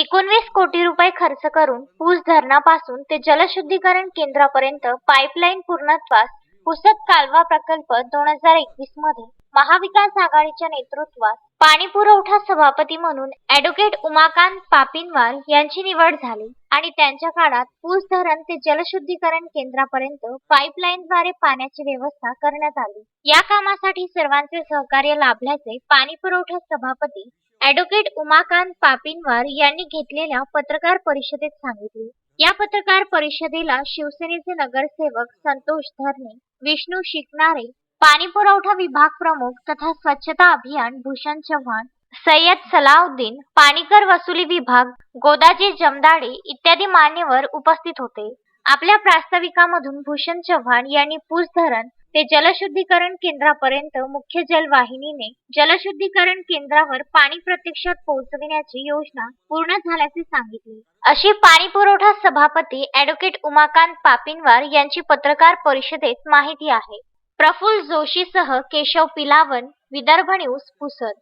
एकोणवीस कोटी रुपये खर्च करून पूस धरणापासून ते जलशुद्धीकरण केंद्रापर्यंत पाईपलाईन पूर्णत्वास पुसद कालवा प्रकल्प दोन हजार एकवीसमध्ये महाविकास आघाडीच्या नेतृत्वात पाणी पुरवठा सभापती म्हणून ऍडव्होकेट उमाकांत पापिनवार यांची निवड झाली आणि त्यांच्या काळात पूस धरण ते जलशुद्धीकरण केंद्रापर्यंत पाईपलाईनद्वारे पाण्याची व्यवस्था करण्यात आली. या कामासाठी सर्वांचे सहकार्य लाभल्याचे पाणी पुरवठा सभापती ऍडव्होकेट उमाकांत पापिनवार यांनी घेतलेल्या पत्रकार परिषदेत सांगितले. या पत्रकार परिषदेला शिवसेनेचे नगरसेवक संतोष धरणे विष्णू शिकणारे पाणी पुरवठा विभाग प्रमुख तथा स्वच्छता अभियान भूषण चव्हाण सय्यद सलाउद्दीन पाणीकर वसुली विभाग गोदाजी जमदाडे इत्यादी मान्यवर उपस्थित होते. आपल्या प्रास्ताविकामधून भूषण चव्हाण यांनी पूस धरण ते जलशुद्धीकरण केंद्रापर्यंत मुख्य जलवाहिनीने जलशुद्धीकरण केंद्रावर पाणी प्रत्यक्षात पोहोचविण्याची योजना पूर्ण झाल्याचे सांगितले. अशी पाणी पुरवठा सभापती ऍडव्होकेट उमाकांत पापिनवार यांची पत्रकार परिषदेत माहिती आहे. प्रफुल्ल जोशीसह केशव पिलावन विदर्भ न्यूज पुसद.